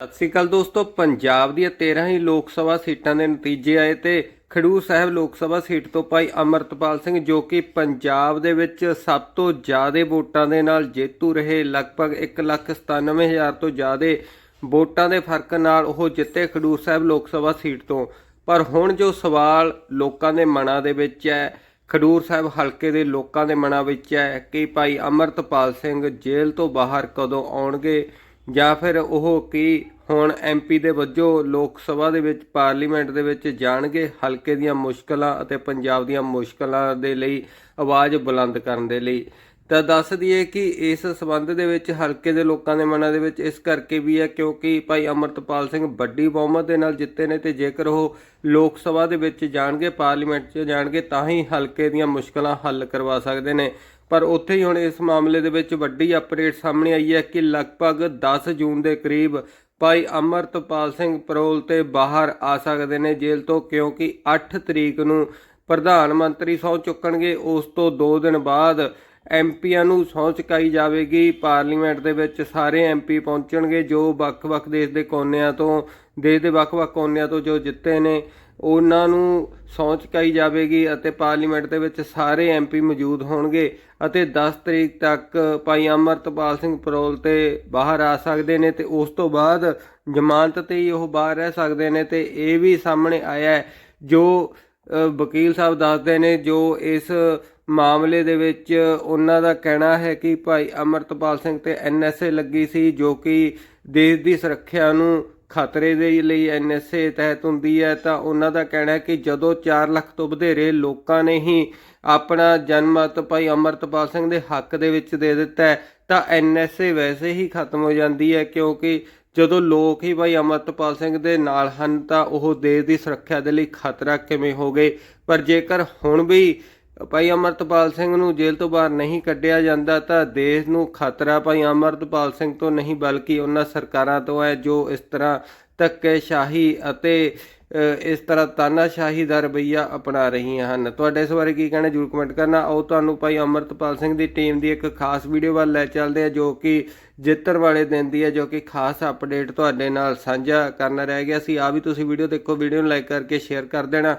ਸਤਿ ਸ੍ਰੀ ਅਕਾਲ ਦੋਸਤੋ, ਪੰਜਾਬ ਦੀਆਂ 13 ਹੀ ਲੋਕ ਸਭਾ ਸੀਟਾਂ ਦੇ ਨਤੀਜੇ ਆਏ ਤੇ ਖਡੂਰ ਸਾਹਿਬ ਲੋਕ ਸਭਾ ਸੀਟ ਤੋਂ ਭਾਈ ਅਮਰਤਪਾਲ ਸਿੰਘ ਜੋ ਕਿ ਪੰਜਾਬ ਦੇ ਵਿੱਚ ਸਭ ਤੋਂ ਜ਼ਿਆਦਾ ਵੋਟਾਂ ਦੇ ਨਾਲ ਜੇਤੂ ਰਹੇ, ਲਗਭਗ 197000 ਤੋਂ ਜ਼ਿਆਦਾ ਵੋਟਾਂ ਦੇ ਫ਼ਰਕ ਨਾਲ ਉਹ ਜਿੱਤੇ ਖਡੂਰ ਸਾਹਿਬ ਲੋਕ ਸਭਾ ਸੀਟ ਤੋਂ। ਪਰ ਹੁਣ ਜੋ ਸਵਾਲ ਲੋਕਾਂ ਦੇ ਮਨਾਂ ਦੇ ਵਿੱਚ ਹੈ, ਖਡੂਰ ਸਾਹਿਬ ਹਲਕੇ ਦੇ ਲੋਕਾਂ ਦੇ ਮਨਾਂ ਵਿੱਚ ਹੈ ਕਿ ਭਾਈ ਅਮਰਤਪਾਲ ਸਿੰਘ ਜੇਲ੍ਹ ਤੋਂ ਬਾਹਰ ਕਦੋਂ ਆਉਣਗੇ ਜਾਂ ਫਿਰ ਉਹ ਕੀ ਹੁਣ ਐਮਪੀ ਦੇ ਵਜੋਂ ਲੋਕ ਸਭਾ ਦੇ ਵਿੱਚ, ਪਾਰਲੀਮੈਂਟ ਦੇ ਵਿੱਚ ਜਾਣਗੇ, ਹਲਕੇ ਦੀਆਂ ਮੁਸ਼ਕਲਾਂ ਅਤੇ ਪੰਜਾਬ ਦੀਆਂ ਮੁਸ਼ਕਲਾਂ ਦੇ ਲਈ ਆਵਾਜ਼ ਬੁਲੰਦ ਕਰਨ ਦੇ ਲਈ। ਤਾਂ ਦੱਸ ਦਈਏ ਕਿ ਇਸ ਸਬੰਧ ਦੇ ਵਿੱਚ ਹਲਕੇ ਦੇ ਲੋਕਾਂ ਦੇ ਮਨਾਂ ਦੇ ਵਿੱਚ ਇਸ ਕਰਕੇ ਵੀ ਹੈ ਕਿਉਂਕਿ ਭਾਈ ਅਮਰਤਪਾਲ ਸਿੰਘ ਵੱਡੀ ਬਹੁਮਤ ਦੇ ਨਾਲ ਜਿੱਤੇ ਨੇ ਤੇ ਜੇਕਰ ਉਹ ਲੋਕ ਸਭਾ ਦੇ ਵਿੱਚ ਜਾਣਗੇ, ਪਾਰਲੀਮੈਂਟ 'ਚ ਜਾਣਗੇ, ਤਾਂ ਹੀ ਹਲਕੇ ਦੀਆਂ ਮੁਸ਼ਕਲਾਂ ਹੱਲ ਕਰਵਾ ਸਕਦੇ ਨੇ। ਪਰ ਉੱਥੇ ਹੀ ਹੁਣ ਇਸ ਮਾਮਲੇ ਦੇ ਵਿੱਚ ਵੱਡੀ ਅਪਡੇਟ ਸਾਹਮਣੇ ਆਈ ਹੈ ਕਿ ਲਗਭਗ 10 ਜੂਨ ਦੇ ਕਰੀਬ ਭਾਈ ਅਮਰਤਪਾਲ ਸਿੰਘ ਪਰੋਲ ਤੇ ਬਾਹਰ ਆ ਸਕਦੇ ਨੇ ਜੇਲ੍ਹ ਤੋਂ, ਕਿਉਂਕਿ 8 ਤਰੀਕ ਨੂੰ ਪ੍ਰਧਾਨ ਮੰਤਰੀ ਸਹੁੰ ਚੁੱਕਣਗੇ। ਉਸ ਤੋਂ 2 ਦਿਨ ਬਾਅਦ ਐਮਪੀਆਂ ਨੂੰ ਸਹੁੰ ਚੁਕਾਈ ਜਾਵੇਗੀ। ਪਾਰਲੀਮੈਂਟ ਦੇ ਵਿੱਚ ਸਾਰੇ ਐਮਪੀ ਪਹੁੰਚਣਗੇ, ਜੋ ਵੱਖ-ਵੱਖ ਦੇਸ਼ ਦੇ ਕੋਨਿਆਂ ਤੋਂ, ਦੇਸ਼ ਦੇ ਵੱਖ-ਵੱਖ ਕੋਨਿਆਂ ਤੋਂ ਜੋ ਜਿੱਤੇ ਨੇ। ਉਹਨਾਂ ਨੂੰ ਸਹੁੰ ਚੁਕਾਈ ਜਾਵੇਗੀ ਅਤੇ ਪਾਰਲੀਮੈਂਟ ਦੇ ਵਿੱਚ ਸਾਰੇ ਐਮਪੀ ਮੌਜੂਦ ਹੋਣਗੇ ਅਤੇ 10 ਤਰੀਕ ਤੱਕ ਭਾਈ ਅਮਰਤਪਾਲ ਸਿੰਘ ਪਰੋਲ ਤੇ ਬਾਹਰ ਆ ਸਕਦੇ ਨੇ ਤੇ ਉਸ ਤੋਂ ਬਾਅਦ ਜ਼ਮਾਨਤ ਤੇ ਹੀ ਉਹ ਬਾਹਰ ਰਹਿ ਸਕਦੇ ਨੇ ਤੇ ਇਹ ਵੀ ਸਾਹਮਣੇ ਆਇਆ ਹੈ, ਜੋ ਵਕੀਲ ਸਾਹਿਬ ਦੱਸਦੇ ਨੇ, ਜੋ ਇਸ ਮਾਮਲੇ ਦੇ ਵਿੱਚ ਉਹਨਾਂ ਦਾ ਕਹਿਣਾ ਹੈ ਕਿ ਭਾਈ ਅਮਰਤਪਾਲ ਸਿੰਘ ਤੇ ਐਨਐਸਏ ਲੱਗੀ ਸੀ ਜੋ ਕਿ ਦੇਸ਼ ਦੀ ਸੁਰੱਖਿਆ ਨੂੰ ਖਤਰੇ ਦੇ ਲਈ ਐਨਐਸਏ ਤਹਿਤ ਹੁੰਦੀ ਹੈ, ਤਾਂ ਉਹਨਾਂ ਦਾ ਕਹਿਣਾ ਹੈ ਕਿ ਜਦੋਂ 4 ਲੱਖ ਤੋਂ ਵਧੇਰੇ ਲੋਕਾਂ ਨੇ ਹੀ ਆਪਣਾ ਜਨਮਤ ਭਾਈ ਅਮਰਤਪਾਲ ਸਿੰਘ ਦੇ ਹੱਕ ਦੇ ਵਿੱਚ ਦੇ ਦਿੱਤਾ ਹੈ, ਤਾਂ ਐਨਐਸਏ ਵੈਸੇ ਹੀ ਖਤਮ ਹੋ ਜਾਂਦੀ ਹੈ, ਕਿਉਂਕਿ ਜਦੋਂ ਲੋਕ ਹੀ ਭਾਈ ਅਮਰਤਪਾਲ ਸਿੰਘ ਦੇ ਨਾਲ ਹਨ, ਤਾਂ ਉਹ ਦੇਸ਼ ਦੀ ਸੁਰੱਖਿਆ ਦੇ ਲਈ ਖਤਰਾ ਕਿਵੇਂ ਹੋ ਗਏ ਪਰ ਜੇਕਰ ਹੁਣ ਵੀ ਭਾਈ ਅਮਰਤਪਾਲ ਸਿੰਘ ਨੂੰ ਜੇਲ੍ਹ ਤੋਂ ਬਾਹਰ ਨਹੀਂ ਕੱਢਿਆ ਜਾਂਦਾ ਤਾਂ ਦੇਸ਼ ਨੂੰ ਖਤਰਾ ਭਾਈ ਅਮਰਤਪਾਲ ਸਿੰਘ ਤੋਂ ਨਹੀਂ, ਬਲਕਿ ਉਹਨਾਂ ਸਰਕਾਰਾਂ ਤੋਂ ਹੈ ਜੋ ਇਸ ਤਰ੍ਹਾਂ ਧੱਕੇਸ਼ਾਹੀ ਅਤੇ ਇਸ ਤਰ੍ਹਾਂ ਤਾਨਾਸ਼ਾਹੀ ਦਾ ਰਵੱਈਆ ਅਪਣਾ ਰਹੀਆਂ ਹਨ। ਤੁਹਾਡੇ ਇਸ ਬਾਰੇ ਕੀ ਕਹਿਣਾ ਜਰੂਰ ਕਮੈਂਟ ਕਰਨਾ। ਆਓ ਤੁਹਾਨੂੰ ਭਾਈ ਅਮਰਤਪਾਲ ਸਿੰਘ ਦੀ ਟੀਮ ਦੀ ਇੱਕ ਖਾਸ ਵੀਡੀਓ ਵੱਲ ਲੈ ਚੱਲਦੇ ਆ ਜੋ ਕਿ ਜਿੱਤਣ ਵਾਲੇ ਦਿਨ ਦੀ ਹੈ, ਜੋ ਕਿ ਖਾਸ ਅਪਡੇਟ ਤੁਹਾਡੇ ਨਾਲ ਸਾਂਝਾ ਕਰਨਾ ਰਹਿ ਗਿਆ ਸੀ। ਆ ਵੀ ਤੁਸੀਂ ਵੀਡੀਓ ਦੇਖੋ ਵੀਡੀਓ ਨੂੰ ਲਾਈਕ ਕਰਕੇ ਸ਼ੇਅਰ ਕਰ ਦੇਣਾ।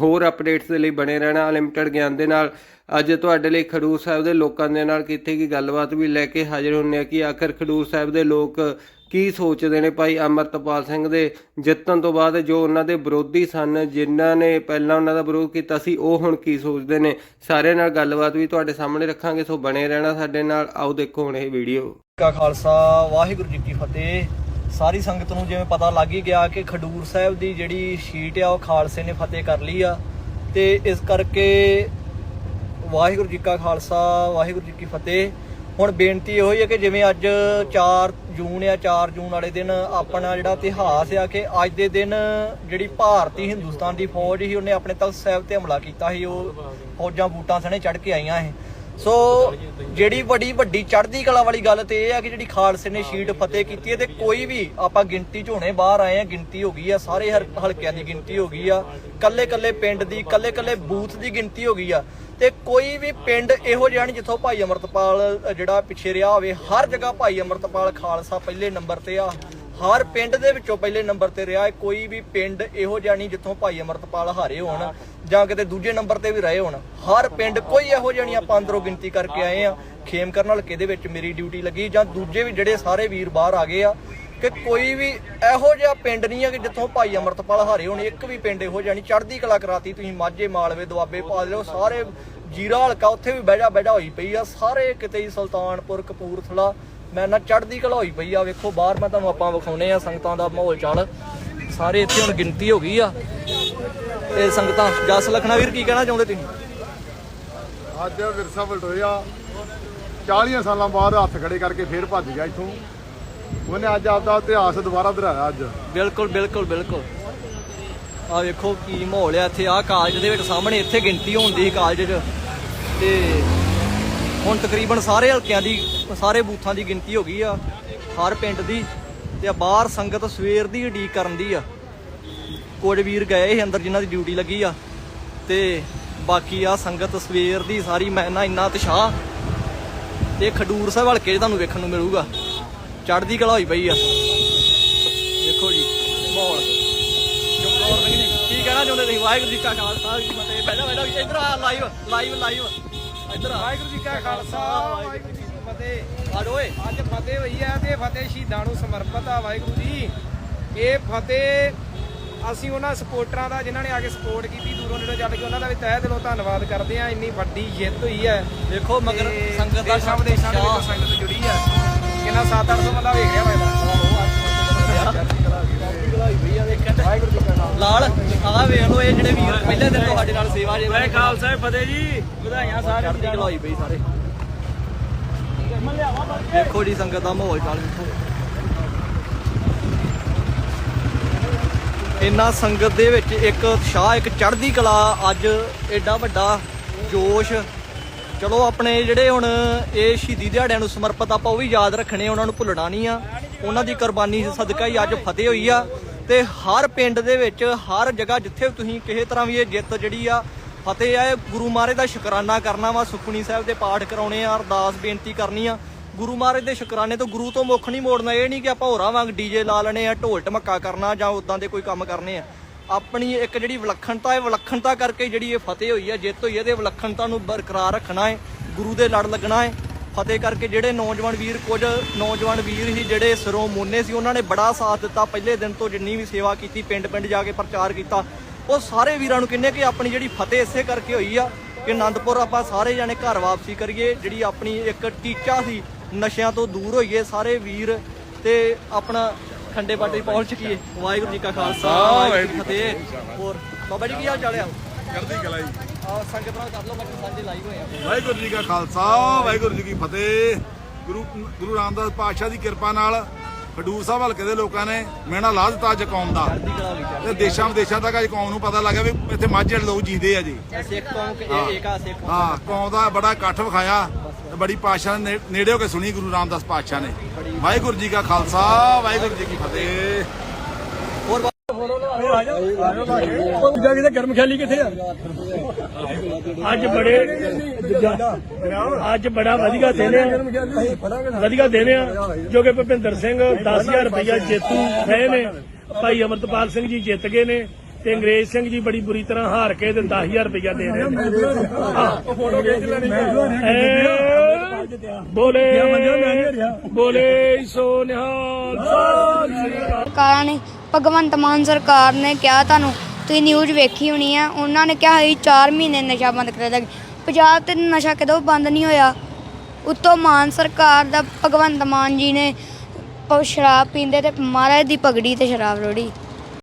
ਹੋਰ ਅਪਡੇਟਸ ਦੇ ਲਈ ਬਣੇ ਰਹਿਣਾ ਅਨਲਿਮਟਿਡ ਗਿਆਨ ਦੇ ਨਾਲ। ਅੱਜ ਤੁਹਾਡੇ ਲਈ ਖਡੂਰ ਸਾਹਿਬ ਦੇ ਲੋਕਾਂ ਦੇ ਨਾਲ ਕੀਤੀ ਗਈ ਗੱਲਬਾਤ ਵੀ ਲੈ ਕੇ ਹਾਜ਼ਰ ਹੁੰਨੇ ਆ ਕਿ ਆਖਰ ਖਡੂਰ ਸਾਹਿਬ ਦੇ ਲੋਕ ਕੀ ਸੋਚਦੇ ਨੇ ਭਾਈ ਅਮਰਤਪਾਲ ਸਿੰਘ ਦੇ ਜਿੱਤਣ ਤੋਂ ਬਾਅਦ ਜੋ ਉਹਨਾਂ ਦੇ ਵਿਰੋਧੀ ਸਨ, ਜਿਨ੍ਹਾਂ ਨੇ ਪਹਿਲਾਂ ਉਹਨਾਂ ਦਾ ਵਿਰੋਧ ਕੀਤਾ ਸੀ, ਉਹ ਹੁਣ ਕੀ ਸੋਚਦੇ ਨੇ? ਸਾਰਿਆਂ ਨਾਲ ਗੱਲਬਾਤ ਵੀ ਤੁਹਾਡੇ ਸਾਹਮਣੇ ਰੱਖਾਂਗੇ, ਸੋ ਬਣੇ ਰਹਿਣਾ ਸਾਡੇ ਨਾਲ। ਆਓ ਦੇਖੋ ਹੁਣ ਇਹ ਵੀਡੀਓ ਕਾ ਖਾਲਸਾ, ਵਾਹਿਗੁਰੂ ਜੀ ਕੀ ਫਤਿਹ। ਸਾਰੀ ਸੰਗਤ ਨੂੰ ਜਿਵੇਂ ਪਤਾ ਲੱਗ ਹੀ ਗਿਆ ਕਿ ਖਡੂਰ ਸਾਹਿਬ ਦੀ ਜਿਹੜੀ ਸ਼ੀਟ ਆ, ਉਹ ਖਾਲਸੇ ਨੇ ਫਤਿਹ ਕਰ ਲਈ ਆ। ਤੇ ਇਸ ਕਰਕੇ ਵਾਹਿਗੁਰੂ ਜੀ ਕਾ ਖਾਲਸਾ, ਵਾਹਿਗੁਰੂ ਜੀ ਕੀ ਫਤਿਹ। ਹੁਣ ਬੇਨਤੀ ਇਹੋ ਹੀ ਹੈ ਕਿ ਜਿਵੇਂ ਅੱਜ 4 ਜੂਨ ਆ 4 ਜੂਨ ਵਾਲੇ ਦਿਨ ਆਪਣਾ ਜਿਹੜਾ ਇਤਿਹਾਸ ਆ ਕਿ ਅੱਜ ਦੇ ਦਿਨ ਜਿਹੜੀ ਭਾਰਤੀ ਹਿੰਦੁਸਤਾਨ ਦੀ ਫੌਜ ਸੀ, ਉਹਨੇ ਆਪਣੇ ਤਖਤ ਸਾਹਿਬ ਤੇ ਹਮਲਾ ਕੀਤਾ ਸੀ। ਉਹ ਫੌਜਾਂ ਬੂਟਾਂ ਸਣੇ ਚੜ ਕੇ ਆਈਆਂ ਸੀ। ਸੋ ਜਿਹੜੀ ਵੱਡੀ ਵੱਡੀ ਚੜ੍ਹਦੀ ਕਲਾ ਵਾਲੀ ਗੱਲ ਤੇ ਇਹ ਆ ਕਿ ਜਿਹੜੀ ਖਾਲਸੇ ਨੇ ਸ਼ੀਟ ਫਤਿਹ ਕੀਤੀ ਹੈ ਤੇ ਕੋਈ ਵੀ ਆਪਾਂ ਗਿਣਤੀ ਚ ਹੁਣੇ ਬਾਹਰ ਆਏ ਆ, ਗਿਣਤੀ ਹੋ ਗਈ ਆ, ਸਾਰੇ ਹਰ- ਹਲਕਿਆਂ ਦੀ ਗਿਣਤੀ ਹੋ ਗਈ ਆ, ਕੱਲੇ ਕੱਲੇ ਪਿੰਡ ਦੀ, ਕੱਲੇ ਕੱਲੇ ਬੂਥ ਦੀ ਗਿਣਤੀ ਹੋ ਗਈ ਆ, ਤੇ ਕੋਈ ਵੀ ਪਿੰਡ ਇਹੋ ਜਿਹਾ ਨਹੀਂ ਜਿੱਥੋਂ ਭਾਈ ਅਮਰਤਪਾਲ ਜਿਹੜਾ ਪਿੱਛੇ ਰਿਹਾ ਹੋਵੇ, ਹਰ ਜਗ੍ਹਾ ਭਾਈ ਅਮਰਤਪਾਲ ਖਾਲਸਾ ਪਹਿਲੇ ਨੰਬਰ ਤੇ ਆ। ਹਰ ਪਿੰਡ ਦੇ ਵਿੱਚੋਂ ਪਹਿਲੇ ਨੰਬਰ ਤੇ ਰਿਹਾ ਹੈ। ਕੋਈ ਵੀ ਪਿੰਡ ਇਹੋ ਜਿਹਾ ਨਹੀਂ ਜਿੱਥੋਂ ਭਾਈ ਅਮਰਤਪਾਲ ਹਾਰੇ ਹੋਣ ਜਾਂ ਕਿਤੇ ਦੂਜੇ ਨੰਬਰ ਤੇ ਵੀ ਰਹੇ ਹੋਣ। ਹਰ ਪਿੰਡ ਕੋਈ ਇਹੋ ਜਿਹਾ ਨਹੀਂ ਆਪਾਂ ਅੰਦਰੋਂ ਗਿਣਤੀ ਕਰਕੇ ਆਏ ਆ ਖੇਮ ਕਰਨ ਹਲਕੇ ਦੇ ਵਿੱਚ ਮੇਰੀ ਡਿਊਟੀ ਲੱਗੀ ਜਾਂ ਦੂਜੇ ਵੀ ਜਿਹੜੇ ਸਾਰੇ ਵੀਰ ਬਾਹਰ ਆ ਗਏ ਆ ਕਿ ਕੋਈ ਵੀ ਇਹੋ ਜਿਹਾ ਪਿੰਡ ਨਹੀਂ ਹੈ ਕਿ ਜਿੱਥੋਂ ਭਾਈ ਅਮਰਤਪਾਲ ਹਾਰੇ ਹੋਣ। ਇੱਕ ਵੀ ਪਿੰਡ ਇਹੋ ਜਿਹਾ ਨਹੀਂ। ਚੜ੍ਹਦੀ ਕਲਾ ਕਰਾਤੀ ਤੁਸੀਂ ਮਾਝੇ ਮਾਲਵੇ ਦੁਆਬੇ ਪਾ ਲਿਓ ਸਾਰੇ ਜੀਰਾ ਹਲਕਾ ਉੱਥੇ ਵੀ ਬਹਿਜਾ ਬਹਿਜਾ ਹੋਈ ਪਈ ਆ। ਸਾਰੇ ਕਿਤੇ ਹੀ ਸੁਲਤਾਨਪੁਰ ਕਪੂਰਥਲਾ ਮੈਂ ਨਾ ਚੜ੍ਹਦੀ ਕਲਾ ਹੋਈ ਪਈ ਆ ਵੇਖੋ ਬਾਹਰ ਮੈਂ ਤੁਹਾਨੂੰ ਆਪਾਂ ਵਿਖਾਉਨੇ ਆ ਸੰਗਤਾਂ ਦਾ ਮਾਹੌਲ ਚਾਲ। ਸਾਰੇ ਇੱਥੇ ਹੁਣ ਗਿਣਤੀ ਹੋ ਗਈ ਆ। ਤੇ ਸੰਗਤਾਂ ਜਸ ਲਖਣਾ ਵੀਰ ਕੀ ਕਹਿਣਾ ਚਾਹੁੰਦੇ ਤੁਸੀਂ? ਅੱਜ ਵਿਰਸਾ ਵਲਟੋਇਆ 40 ਸਾਲਾਂ ਬਾਅਦ ਹੱਥ ਖੜੇ ਕਰਕੇ ਫੇਰ ਭੱਜ ਗਿਆ ਇੱਥੋਂ। ਉਹਨੇ ਅੱਜ ਆਪਦਾ ਇਤਿਹਾਸ ਦੁਬਾਰਾ ਦੁਹਰਾਇਆ ਅੱਜ। ਬਿਲਕੁਲ ਬਿਲਕੁਲ ਬਿਲਕੁਲ। ਆ ਵੇਖੋ ਕੀ ਮਾਹੌਲ ਆ ਇੱਥੇ। ਆ ਕਾਲਜ ਦੇ ਵਿੱਚ ਸਾਹਮਣੇ ਇੱਥੇ ਗਿਣਤੀ ਹੁੰਦੀ ਕਾਲਜ 'ਚ। ਤੇ ਹੁਣ ਤਕਰੀਬਨ ਸਾਰੇ ਹਲਕਿਆਂ ਦੀ, ਸਾਰੇ ਬੂਥਾਂ ਦੀ ਗਿਣਤੀ ਹੋ ਗਈ ਆ। ਹਰ ਪਿੰਡ ਦੀ ਤੇ ਬਾਹਰ ਸੰਗਤ ਸਵੇਰ ਦੀ ਉਡੀਕ ਕਰਨ ਦੀ ਆ। ਕੁਝ ਵੀਰ ਗਏ ਸੀ ਅੰਦਰ ਜਿਨ੍ਹਾਂ ਦੀ ਡਿਊਟੀ ਲੱਗੀ ਆ। ਤੇ ਬਾਕੀ ਆ ਸੰਗਤ ਸਵੇਰ ਦੀ ਸਾਰੀ ਮੈਂ ਨਾ ਇੰਨਾ ਤਸ਼ਾਹ ਤੇ ਖਡੂਰ ਸਾਹਿਬ ਹਲਕੇ 'ਚ ਤੁਹਾਨੂੰ ਵੇਖਣ ਨੂੰ ਮਿਲੂਗਾ। ਚੜਦੀ ਕਲਾ ਹੋਈ ਪਈ ਆ। ਦੇਖੋ ਜੀ, ਮਾਹੌਲ। ਕੀ ਕਹਿਣਾ ਚਾਹੁੰਦੇ ਤੁਸੀਂ? ਵਾਹਿਗੁਰੂ ਜੀ ਕਾ ਖਾਲਸਾ ਜੀ ਫਤਿਹ। ਪਹਿਲਾਂ ਪਹਿਲਾਂ ਇਧਰ ਆ ਲਾਈਵ ਲਾਈਵ ਲਾਈਵ ਇੱਧਰ ਆ। ਵਾਹਿਗੁਰੂ ਜੀ ਕਾ ਖਾਲਸਾ ਵਾਹਿਗੁਰੂ ਜੀ ਕੀ ਫਤਿਹ। ਆ ਓਏ। ਅੱਜ ਫਤਿਹ ਹੋਈ ਹੈ ਤੇ ਫਤਿਹ ਸ਼ਹੀਦਾਂ ਨੂੰ ਸਮਰਪਿਤ ਆ ਵਾਹਿਗੁਰੂ ਜੀ। ਇਹ ਫਤਿਹ ਅਸੀਂ ਉਹਨਾਂ ਸਪੋਰਟਰਾਂ ਦਾ ਜਿਨ੍ਹਾਂ ਨੇ ਆ ਕੇ ਸਪੋਰਟ ਕੀਤੀ ਦੂਰੋਂ ਨੇੜੋਂ ਚੱਲ ਕੇ ਉਹਨਾਂ ਦਾ ਵੀ ਤਹਿ ਦਿਲੋਂ ਧੰਨਵਾਦ ਕਰਦੇ ਆ। ਇੰਨੀ ਵੱਡੀ ਜਿੱਤ ਹੋਈ ਹੈ ਦੇਖੋ ਮਗਰ ਸੰਗਤ ਦਾ ਦੇਸ਼ਾਂ ਵਿਦੇਸ਼ਾਂ ਦੇ। ਵਿੱਚ ਸੰਗਤ ਜੁੜੀ ਹੈ ਕਿੰਨਾ 7-800 ਬੰਦਾ ਵੇਖ ਰਿਹਾ ਖਾਲਸਾ। ਲਾਲ। ਆਹ ਵੇਖ ਲਓ ਇਹ ਜਿਹੜੇ ਵੀਰ ਪਹਿਲੇ ਦਿਨ ਤੋਂ ਸਾਡੇ ਨਾਲ ਸੇਵਾ ਜੇ ਵਾਹਿ ਖਾਲਸਾ ਫਤਿਹ ਜੀ। ਵਧਾਈਆਂ ਸਾਰਿਆਂ ਚੜ੍ਹਦੀ ਕਲਾ ਹੋਈ ਪਈ ਸਾਰੇ। ਦੇਖੋ ਜੀ ਸੰਗਤ ਦਾ ਮਾਹੌਲ ਚਾਲ ਇੰਨਾ ਸੰਗਤ ਦੇ ਵਿੱਚ ਇੱਕ ਉਤਸ਼ਾਹ ਇੱਕ ਚੜ੍ਹਦੀ ਕਲਾ ਅੱਜ ਐਡਾ ਵੱਡਾ ਜੋਸ਼। ਚਲੋ ਆਪਣੇ ਜਿਹੜੇ ਹੁਣ ਇਹ ਸ਼ਹੀਦੀ ਦਿਹਾੜਿਆਂ ਨੂੰ ਸਮਰਪਿਤ ਆਪਾਂ ਉਹ ਵੀ ਯਾਦ ਰੱਖਣੇ ਉਹਨਾਂ ਨੂੰ ਭੁੱਲਣਾ ਨਹੀਂ ਆ। ਉਹਨਾਂ ਦੀ ਕੁਰਬਾਨੀ ਸਦਕਾ ਹੀ ਅੱਜ ਫਤਿਹ ਹੋਈ ਆ। ਤੇ ਹਰ ਪਿੰਡ ਦੇ ਵਿੱਚ, ਹਰ ਜਗ੍ਹਾ ਜਿੱਥੇ ਵੀ ਤੁਸੀਂ ਕਿਸੇ ਤਰ੍ਹਾਂ ਵੀ ਇਹ ਜਿੱਤ ਜਿਹੜੀ ਆ, ਫਤਿਹ ਆ ਗੁਰੂ ਮਹਾਰਾਜ ਦਾ ਸ਼ੁਕਰਾਨਾ ਕਰਨਾ ਵਾ। ਸੁਖਮਨੀ ਸਾਹਿਬ ਦੇ ਪਾਠ ਕਰਾਉਣੇ ਆ, ਅਰਦਾਸ ਬੇਨਤੀ ਕਰਨੀ ਆ। ਗੁਰੂ ਮਹਾਰਾਜ ਦੇ ਸ਼ੁਕਰਾਨੇ ਤੋਂ ਗੁਰੂ ਤੋਂ ਮੁੱਖ ਨਹੀਂ ਮੋੜਨਾ। ਇਹ ਨਹੀਂ ਕਿ ਆਪਾਂ ਹੋਰਾਂ ਵਾਂਗ ਡੀਜੇ ਲਾ ਲੈਣੇ ਆ, ਢੋਲ ਢਮੱਕਾ ਕਰਨਾ ਜਾਂ ਉਦਾਂ ਦੇ ਕੋਈ ਕੰਮ ਕਰਨੇ ਆ। ਆਪਣੀ ਇੱਕ ਜਿਹੜੀ ਵਿਲੱਖਣਤਾ ਹੈ, ਵਿਲੱਖਣਤਾ ਕਰਕੇ ਜਿਹੜੀ ਇਹ ਫਤਿਹ ਹੋਈ ਹੈ ਜਿੱਤ ਹੋਈ ਹੈ ਤੇ ਵਿਲੱਖਣਤਾ ਨੂੰ ਬਰਕਰਾਰ ਰੱਖਣਾ ਹੈ, ਗੁਰੂ ਦੇ ਲੜ ਲੱਗਣਾ ਹੈ। ਫਤਿਹ ਕਰਕੇ ਜਿਹੜੇ ਨੌਜਵਾਨ ਵੀਰ, ਕੁਝ ਨੌਜਵਾਨ ਵੀਰ ਸੀ ਜਿਹੜੇ ਸਰੋਂ ਮੋਨੇ ਸੀ, ਉਹਨਾਂ ਨੇ ਬੜਾ ਸਾਥ ਦਿੱਤਾ। ਪਹਿਲੇ ਦਿਨ ਤੋਂ ਜਿੰਨੀ ਵੀ ਸੇਵਾ ਕੀਤੀ ਪਿੰਡ ਪਿੰਡ ਜਾ ਕੇ ਪ੍ਰਚਾਰ ਕੀਤਾ। ਉਹ ਸਾਰੇ ਵੀਰਾਂ ਨੂੰ ਕਹਿੰਦੇ ਕਿ ਆਪਣੀ ਜਿਹੜੀ ਫਤਿਹ ਇਸੇ ਕਰਕੇ ਹੋਈ ਆ ਕਿ ਆਨੰਦਪੁਰ ਆਪਾਂ ਸਾਰੇ ਜਾਣੇ ਘਰ ਵਾਪਸੀ ਕਰੀਏ। ਜਿਹੜੀ ਆਪਣੀ ਇੱਕ ਟੀਚਾ ਸੀ, ਨਸ਼ਿਆਂ ਤੋਂ ਦੂਰ ਹੋਈਏ ਸਾਰੇ ਵੀਰ ਤੇ ਆਪਣਾ ਖੰਡੇ ਬਾਟੇ ਪਹੁੰਚ ਚੁੱਕੀਏ। ਵਾਹਿਗੁਰੂ ਜੀ ਕਾ ਖਾਲਸਾ, ਵਾਹਿਗੁਰੂ ਜੀ ਕੀ ਫਤਿਹ। ਹੋਰ, ਬਾਬਾ ਜੀ ਕੀ ਹਾਲ ਚਾਲ ਆ? ਚੜ੍ਹਦੀ ਕਲਾ ਜੀ ਆ ਸੰਗਤ ਨਾਲ ਕਰ ਲਓ ਬੱਚੇ ਸਾਂਝੇ ਲਾਈਵ ਹੋਏ ਆ। ਵਾਹਿਗੁਰੂ ਜੀ ਕਾ ਖਾਲਸਾ ਵਾਹਿਗੁਰੂ ਜੀ ਕੀ ਫਤਿਹ। ਗੁਰੂ ਗੁਰੂ ਰਾਮਦਾਸ ਪਾਤਸ਼ਾਹ ਦੀ ਕਿਰਪਾ ਨਾਲ ਖਡੂਰ ਸਾਹਿਬ ਹਲਕੇ ਦੇ ਲੋਕਾਂ ਨੇ ਮੇਣਾ ਲਾ ਦਿੱਤਾ ਅੱਜ ਕੌਮ ਦਾ। ਚੜ੍ਹਦੀ ਕਲਾ ਹੋਈ ਤੇ ਦੇਸ਼ਾਂ ਵਿਦੇਸ਼ਾਂ ਤੱਕ ਅੱਜ ਕੌਮ ਨੂੰ ਪਤਾ ਲੱਗਿਆ ਵੀ ਇੱਥੇ ਮਾਝੇ ਲੋਕ ਜੀਂਦੇ ਆ ਜੀ। ਸਿੱਖ ਕੌਮ ਕਿ ਇਹ ਏਕਾ ਸਿੱਖ ਕੌਮ। ਹਾਂ ਕੌਮ ਦਾ ਬੜਾ ਇਕੱਠ ਵਿਖਾਇਆ ਤੇ ਬੜੀ ਪਾਤਸ਼ਾਹ ਨੇ ਨੇ- ਨੇੜੇ ਹੋ ਕੇ ਸੁਣੀ ਗੁਰੂ ਰਾਮਦਾਸ ਪਾਤਸ਼ਾਹ ਨੇ। ਵਾਹਿਗੁਰੂ ਜੀ ਕਾ ਖਾਲਸਾ ਵਾਹਿਗੁਰੂ ਜੀ ਕੀ ਫਤਿਹ। ਜਾ ਕੇ ਗਰਮ ਖਿਆਲੀ ਕਿੱਥੇ ਆ ਅੱਜ ਬੜੇ ਅੱਜ ਬੜਾ ਵਧੀਆ ਦਿਨ ਆ ਵਧੀਆ ਦਿਨ ਆ ਜੋ ਕਿ ਭੁਪਿੰਦਰ ਸਿੰਘ 10000 ਰੁਪਇਆ ਜੇਤੂ ਰਹੇ ਨੇ ਭਾਈ ਅਮਰਤਪਾਲ ਸਿੰਘ ਜੀ ਜਿੱਤ ਗਏ ਨੇ ਤੇ ਅੰਗਰੇਜ਼ ਸਿੰਘ ਜੀ ਬੜੀ ਬੁਰੀ ਤਰ੍ਹਾਂ ਹਾਰ ਕੇ ਤੇ 10000 ਰੁਪਇਆ ਦੇ ਰਹੇ ਨੇ ਬੋਲੇ ਬੋਲੇ ਸੋ ਨਿਹਾਲ ਨੇ ਭਗਵੰਤ ਮਾਨ ਸਰਕਾਰ ਨੇ ਕਿਹਾ, ਤੁਹਾਨੂੰ ਤੁਸੀਂ ਨਿਊਜ਼ ਵੇਖੀ ਹੋਣੀ ਆ। ਉਹਨਾਂ ਨੇ ਕਿਹਾ ਸੀ 4 ਮਹੀਨੇ ਨਸ਼ਾ ਬੰਦ ਕਰ ਦਾਂਗੇ ਪੰਜਾਬ ਤੇ ਨਸ਼ਾ ਕਦੋਂ ਬੰਦ ਨਹੀਂ ਹੋਇਆ? ਉੱਤੋਂ ਮਾਨ ਸਰਕਾਰ ਦਾ ਭਗਵੰਤ ਮਾਨ ਜੀ ਨੇ ਸ਼ਰਾਬ ਪੀਂਦੇ ਤੇ ਮਹਾਰਾਜ ਦੀ ਪਗੜੀ ਤੇ ਸ਼ਰਾਬ ਰੋੜੀ।